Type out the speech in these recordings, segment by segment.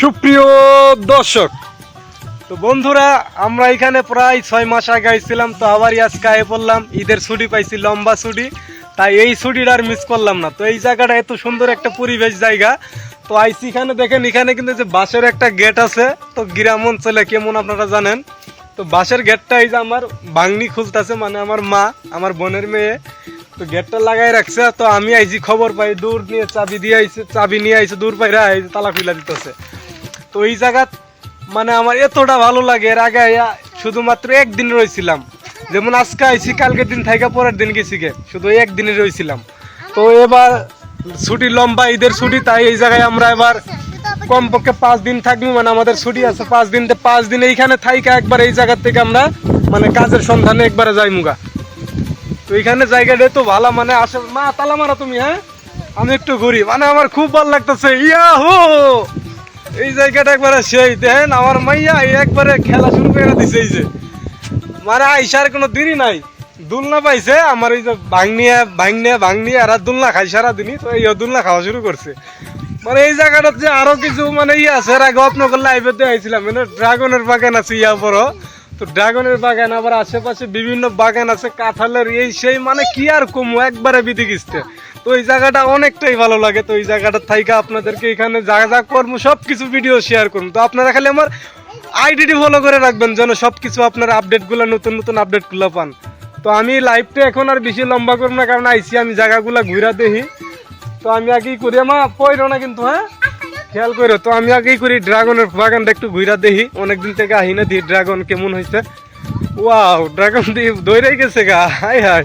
সুপ্রিয় দর্শক, তো বন্ধুরা, আমরা এখানে প্রায় ছয় মাস আগে আইছিলাম, তো আবারই আজকে পড়লাম, ঈদের ছুটি পাইছি, লম্বা ছুটি। তাই এই ছুটিটা আর মিস করলাম না। তো এই জায়গাটা এত সুন্দর একটা পরিবেশ জায়গা। তো আইসি এখানে, দেখেন এখানে কিন্তু যে বাঁশের একটা গেট আছে, তো গ্রাম অঞ্চলে কেমন আপনারা জানেন? তো বাঁশের গেটটা এই যে আমার বাংনি খুলতেছে মানে আমার মা, আমার বোনের মেয়ে। তো গেটটা লাগাই রাখছে, তো আমি আইজি খবর পাই, দূর নিয়ে চাবি দিয়ে আইছে, চাবি নিয়ে আইছে, দূর পাইরা এই তালা খুলে দিতেছে। তো এই জায়গা মানে আমার এতটা ভালো লাগে, এর আগে শুধুমাত্র একদিন রয়েছিলাম যেমন আজকে আইছি, কালকের দিন থেকে পরের দিন গেছি গে, শুধু একদিনে রয়েছিলাম তো এবার ছুটি লম্বা, ঈদের ছুটি, তাই এই জায়গায় আমরা এবার কমপক্ষে পাঁচ দিন থাকব মানে আমাদের ছুটি আছে পাঁচ দিন পাঁচ দিন এইখানে থাইকা একবার এই জায়গা থেকে আমরা মানে কাজের সন্ধানে একবারে যাই মুগা তো এইখানে জায়গাটা তো ভালো মানে আসে মা, তালা মারা তুমি হ্যাঁ? আমি একটু ঘুরি মানে আমার খুব ভালো লাগতেছে। ইয়া হো এই জায়গাটা একবারে সেই, দেখেন, আমার মাইয়া একবারে খেলা শুরু করে দিছে, এই যে। মানে আইসার কোনো দিনই নাই। দুলনা পাইছে, আমার এই যে ভাঙনিয়া ভাঙনিয়া ভাঙনিয়া আর দুলনা খাই সারা দিনই তো এই দুলনা খাওয়া শুরু করছে। মানে এই জায়গাটাতে যে আরও কিছু মানে ইয়ে আছে, এর আগে আপনার লাইভে আইছিলাম মানে ড্রাগনের বাগান আছে ইয়া বড়। তো ড্রাগনের বাগান, আবার আশেপাশে বিভিন্ন বাগান আছে, কাঁঠালের, এই সেই মানে কি আর কমু? একবারে বিধি গিস্তে তো এই জায়গাটা অনেকটাই ভালো লাগে, তো এই জায়গাটা থাইকা আপনাদেরকে এখানে যা যা করব সব কিছু ভিডিও শেয়ার করব। তো আপনারা খালি আমার আইডিটি ফলো করে রাখবেন, যেন সব কিছু আপনার আপডেটগুলো নতুন নতুন আপডেটগুলো পান। তো আমি লাইভটা এখন আর বেশি লম্বা করব না, কারণ আইসি আমি জায়গাগুলো ঘুরা দেখি। তো আমি আগেই করি আমার পয়রো না কিন্তু হ্যাঁ? খেয়াল করো তো আমি আগেই করি ড্রাগনের বাগানটা একটু ঘুরা দেখি। অনেকদিন থেকে আহি না দিই ড্রাগন কেমন হয়েছে ওয়াও, ড্রাগন দিয়ে দৌড়াই গেছে গা। Hi hi.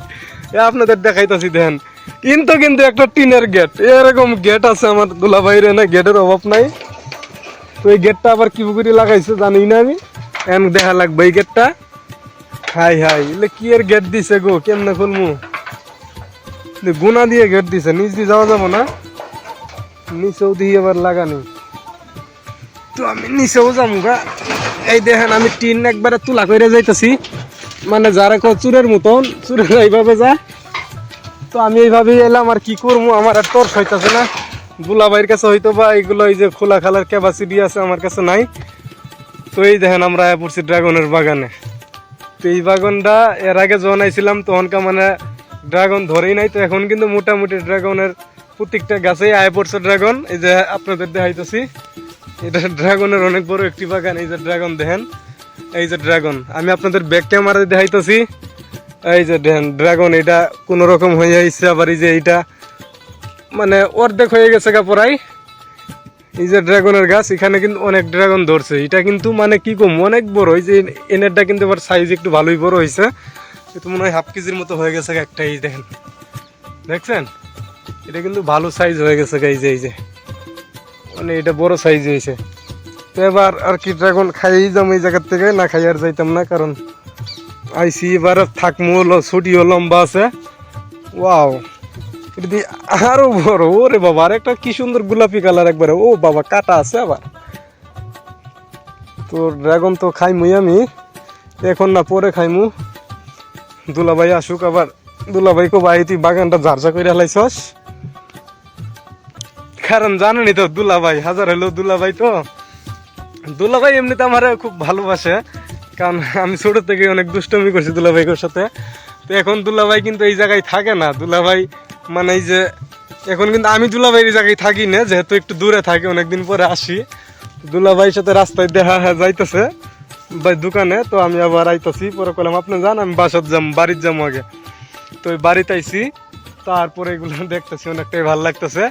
আপনাদের দেখাইতেছি, দেখেন। কিন্তু কিন্তু একটা টিনের গেট। এরকম গেট আছে আমার দুলা বাইরে না গেটের অভাব নাই। তো এই গেটটা আবার কি পুকুরি লাগাইছে জানি না আমি। এন, দেখা লাগবে এই গেটটা। Hi hi. এলে কি এর গেট দিছে গো? কেমনে খুলমু? গুনা দিয়ে গেট দিছে নিচ দিয়ে যাওয়া যাব না? নিচেও দিয়ে আবার লাগানি। তো আমি নিচেও যাব গা। এই দেখেন, আমি টিন একবারে তুলা করে যাইতেছি। মানে যারা কো চুরের মতন, চুরের এইভাবে যা তো আমি এইভাবেই এলাম, আর কি করব আমার আর তোর হইতাছে না। দুলাভাইয়ের কাছে হয়তো বা এইগুলো এই যে খোলা খালার ক্যাপাসিটি আছে আমার কাছে নাই। তো এই দেখেন, আমরা পড়ছি ড্রাগনের বাগানে। তো এই বাগানটা এর আগে যখন আইছিলাম, তখনকার মানে ড্রাগন ধরেই নাই। তো এখন কিন্তু মোটামুটি ড্রাগনের প্রত্যেকটা গাছেই আয় পড়ছে ড্রাগন। এই যে আপনাদের দেখাইতেছি, এটা ড্রাগনের অনেক বড় একটি বাগান, এই যে ড্রাগন দেখেন, এই যে ড্রাগন। আমি আপনাদের ব্যাক ক্যামেরা দেখাইতেছি, এই যে দেখেন ড্রাগন, এটা কোন রকম হয়ে আইছে আবার এই যে এইটা মানে অর্ধেক হয়ে গেছে গা পরাই এই যে ড্রাগনের গাছ, এখানে কিন্তু অনেক ড্রাগন ধরছে। এটা কিন্তু মানে কি কম, অনেক বড়, এই যে এনেরটা কিন্তু আবার সাইজ একটু ভালোই বড় হয়েছে এটা মনে হয় হাফ কেজির মতো হয়ে গেছে একটা, এই দেখেন। দেখছেন? এটা কিন্তু ভালো সাইজ হয়ে গেছে গা এই যে। মানে এটা বড় সাইজ হয়েছে। তো এবার আর কি ড্রাগন খাইয়েই যাম এই জায়গার থেকে, না খাই আর যাইতাম না, কারণ আইসি এবার থাকমু ছুটিও লম্বা আছে। ওয়াও এটা দিয়ে আরও বড়, ওরে বাবা, আর একটা কি সুন্দর গোলাপি কালার একবারে। ও বাবা, কাটা আছে আবার। তো ড্রাগন তো খাইমুই আমি। এখন না পরে খাইমু। দুলাভাই আসুক আবার। দুলাভাই কো ভাই, তুই বাগানটা ঝারঝা করে হালাইছস কারণ জানেনি তো দুলাভাই, হাজার হলো দুলাভাই তো। দুলা দুলাভাই এমনিতে আমার খুব ভালোবাসে, কারণ আমি ছোট থেকে অনেক দুষ্টমি করছি দুলাভাইকের সাথে। তো এখন দুলাভাই কিন্তু এই জায়গায় থাকে না। দুলাভাই মানে এই যে, এখন কিন্তু আমি দুলাভাইয়ের এই জায়গায় থাকি না, যেহেতু একটু দূরে থাকি, অনেকদিন পরে আসি। দুলা দুলাভাইয়ের সাথে রাস্তায় দেখা হ্যাঁ যাইতেছে ভাই দোকানে, তো আমি আবার আইতাছি, পরে কলাম আপনি যান, আমি বাসাত যাম, বাড়ির যাব আগে। তো বাড়িতে আইছি, তারপরে এগুলো দেখতেছি, অনেকটাই ভালো লাগতেছে।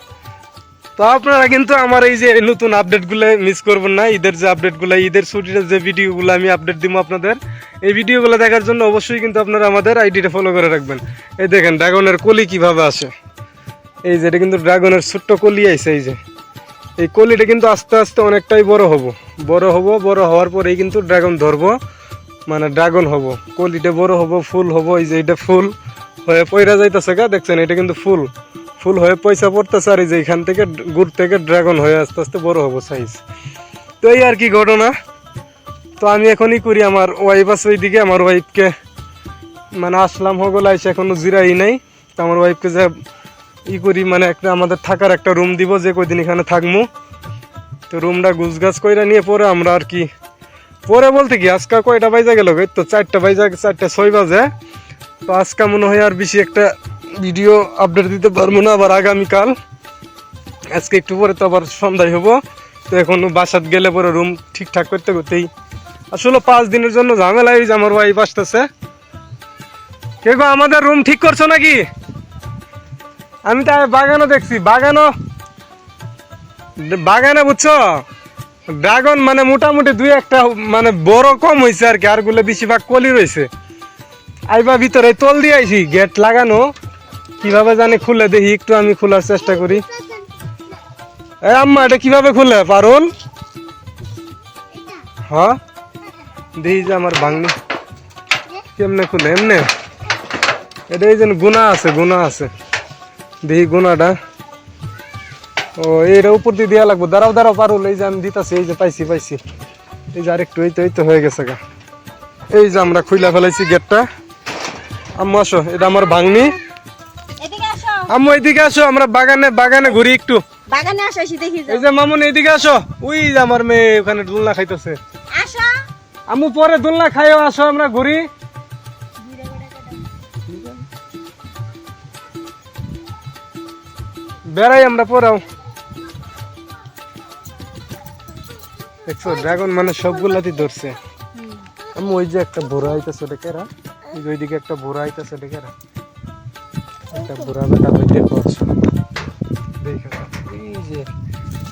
তো আপনারা কিন্তু আমার এই যে নতুন আপডেটগুলো মিস করবেন না, ঈদের যে আপডেটগুলো ঈদের ছুটির যে ভিডিওগুলো আমি আপডেট দিব আপনাদের, এই ভিডিওগুলো দেখার জন্য অবশ্যই কিন্তু আপনারা আমাদের আইডিটা ফলো করে রাখবেন। এই দেখেন ড্রাগনের কলি কীভাবে আসে। এই যে, এটা কিন্তু ড্রাগনের ছোট্ট কলি আইছে, এই যে। এই কলিটা কিন্তু আস্তে আস্তে অনেকটাই বড় হব। বড় হব, বড় হওয়ার পরেই কিন্তু ড্রাগন ধরবো। মানে ড্রাগন হব। কলিটা বড় হব, ফুল হব, এই যে, এটা ফুল। হয়ে পয়রা যাইতেছে গা, দেখছেন, এটা কিন্তু ফুল। ফুল হয়ে পয়সা পড়তেছে আর এই যে এখান থেকে গুড় থেকে ড্রাগন হয়ে আস্তে আস্তে বড় হব সাইজ তো এই আর কি ঘটনা। তো আমি এখনই করি, আমার ওয়াইফ আছে ওইদিকে, আমার ওয়াইফকে মানে আসলাম হগল আইসে এখনও জিরাই নাই। তো আমার ওয়াইফকে যে ই করি মানে একটা আমাদের থাকার একটা রুম দিব, যে কয়দিন এখানে থাকব তো রুমটা গুছগাছ কইরা নিয়ে পরে আমরা আর কি পরে বলতে কি, আজকে কয়টা বাইজা গেল তো চারটা বাইজা চারটা ছয় বাজে। তো আজকে মনে হয় আর বেশি একটা ভিডিও আপডেট দিতে পারব না, আবার আগামীকাল। আজকে একটু পরে তো আবার সন্ধ্যায় হব। তো এখন বাসাত গেলে পরে রুম ঠিকঠাক করতে করতেই। আসলে পাঁচ দিনের জন্য ঝামেলা এই যে আমার ওয়াইফ আসতেছে। কে গো, আমাদের রুম ঠিক করছ নাকি? আমি তো বাগানও দেখছি, বাগানও বাগানে বুঝছ? ড্রাগন মানে মোটামুটি দুই একটা মানে বড় কম হয়েছে আর কি, আরগুলো বেশিরভাগ কলি রয়েছে আইবা ভিতরে তল দিয়ে আইছি গেট লাগানো। কীভাবে জানি খুলে দেখি, একটু আমি খোলার চেষ্টা করি। এ আম্মা, এটা কীভাবে খুলে? পারুল? হ্যাঁ? দেখি যে আমার ভাঙনি কেমনে খুলে, এমনে? এটা এই যে গুণা আছে গুণা আছে। দেখি গুণাটা। ও এইটা উপর দিয়ে দেওয়া লাগবো। দাঁড়াও দাঁড়াও, পারুল, এই যে আমি দিতাছি, এই যে পাইছি পাইছি। এই যে আরেকটু, এই তো এই তো হয়ে গেছে গা। এই যে আমরা খুইলা ফেলাইছি গেটটা। আম্মু, আসো, এটা আমার ভাঙনি। আম্মু এইদিকে আসো আমরা বাগানে বাগানে ঘুরি একটু। বাগানে আসো এসে দেখি যাও। এই যে মামুন এইদিকে আসো। ওই যে আমার মেয়ে ওখানে দোলনা খাইতেছে। আসো। আম্মু পরে দোলনা খাইও আসো আমরা ঘুরি। বেড়াই আমরা পরাও দেখছ ড্রাগন মানে সবগুলাতে ধরছে। আমি ওই যে একটা ভোরা আইতেছে ওটা কেরা? ওই যে ওইদিকে একটা ভোরা আইতেছে কেরা? একটা ভোরা বেটা ওই দেখো আসো। দেখো ওই যে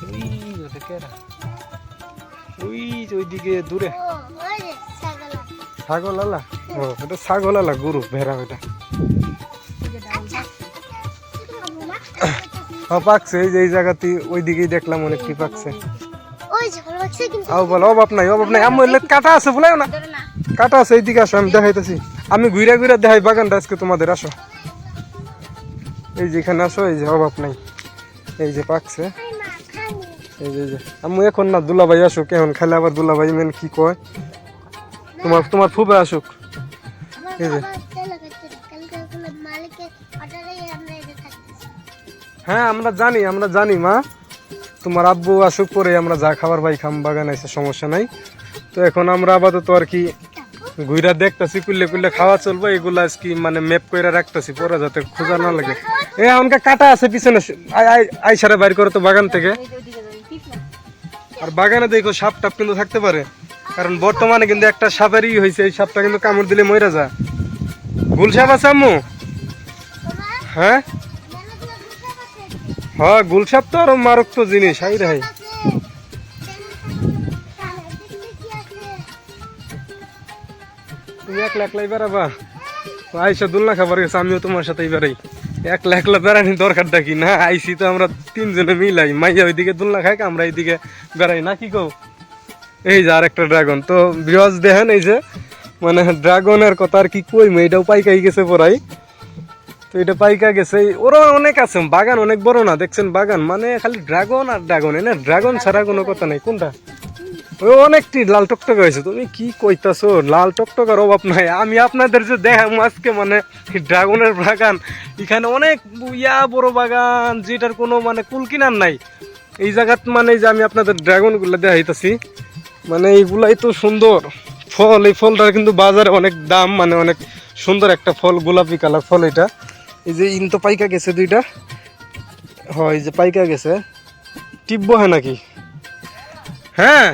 ওই যে ওটা কেরা? ওই যে ওইদিকে দূরে। ছাগল আলা। ও এটা ছাগল আলা গরু ভেড়া ওটা হ্যাঁ পাকছে এই যে এই জায়গাতে দেখলাম অনেকটি পাকছে। আও বলো অভাব নাই অভাব নাই। আমি কাটা আছে বলে না। কাটা আছে এইদিকে আসো আমি দেখাইতেছি। আমি ঘুরে ঘুরে দেখাই বাগানটা আজকে তোমাদের আসো। এই যে এখানে আসো, এই যে অভাব নাই। এই যে পাকছে। এই যে আমি এখন না দুলাভাই আসুক, এখন খালে আবার দুলাভাই মেন কি কয়? তোমার তোমার ফুবে আসুক। এই যে। হ্যাঁ আমরা জানি আমরা জানি, মা। তোমার আব্বু আসুক পরে আমরা যা খাবার ভাই খাম, বাগান আছে সমস্যা নাই। তো এখন আমরা আপাতত আর কি ঘুরা দেখতেছি কুল্লে কুল্লে খাওয়া চলবো এগুলা আজকে মানে ম্যাপ করে রাখতেছি পরে যাতে খোঁজা না লাগে। এ আমাকে কাটা আছে পিছনে আই আই আইসারে বাইর করে তো বাগান থেকে। আর বাগানে দেখো সাপ টাপ কিন্তু থাকতে পারে। কারণ বর্তমানে কিন্তু একটা সাপেরই হয়েছে এই সাপটা কিন্তু কামড় দিলে মরে যা গুল সাপ আছে আম্মু? হ্যাঁ? হ্যাঁ গুল সাপ তো আরও মারক তো জিনিস হাই রে হাই। একলা একলাই বেড়াবা? আইসা দুলনা খাবার গেছে, আমিও তোমার সাথেই বেড়াই একলা একলা বেড়ানি দরকার কি না, আইসি তো আমরা তিনজনে মিলাই। মাইয়া ওইদিকে দুলনা খাই আমরা এইদিকে বেড়াই। না কি কও? এই যে আর একটা ড্রাগন। তো বৃহস্প দেখেন এই যে মানে ড্রাগনের কথা আর কি কইম, এটাও পাইকাই গেছে পড়াই। তো এটা পাইকা গেছে। ওরও অনেক আছে, বাগান অনেক বড় না, দেখছেন বাগান। মানে খালি ড্রাগন আর ড্রাগন না ড্রাগন ছাড়া কোনো কথা নাই। কোনটা? ওই অনেকটি লাল টকটক হয়েছে। তুমি কি কইতাছো? লাল টকটকের অভাব নাই। আমি আপনাদের যে দেখাম আজকে মানে ড্রাগনের বাগান, এখানে অনেক ইয়া বড় বাগান, যেটার কোনো মানে কুল কিনার নাই। এই জায়গাত মানে যে আমি আপনাদের ড্রাগনগুলো দেখাইতেছি মানে এইগুলাই তো সুন্দর। ফল, এই ফলটার কিন্তু বাজারে অনেক দাম মানে অনেক সুন্দর একটা ফল, গোলাপি কালার ফল এটা। এই যে ইন তো পাইকা গেছে দুইটা। হয় যে পাইকা গেছে। টিপবো হ্যাঁ নাকি? হ্যাঁ?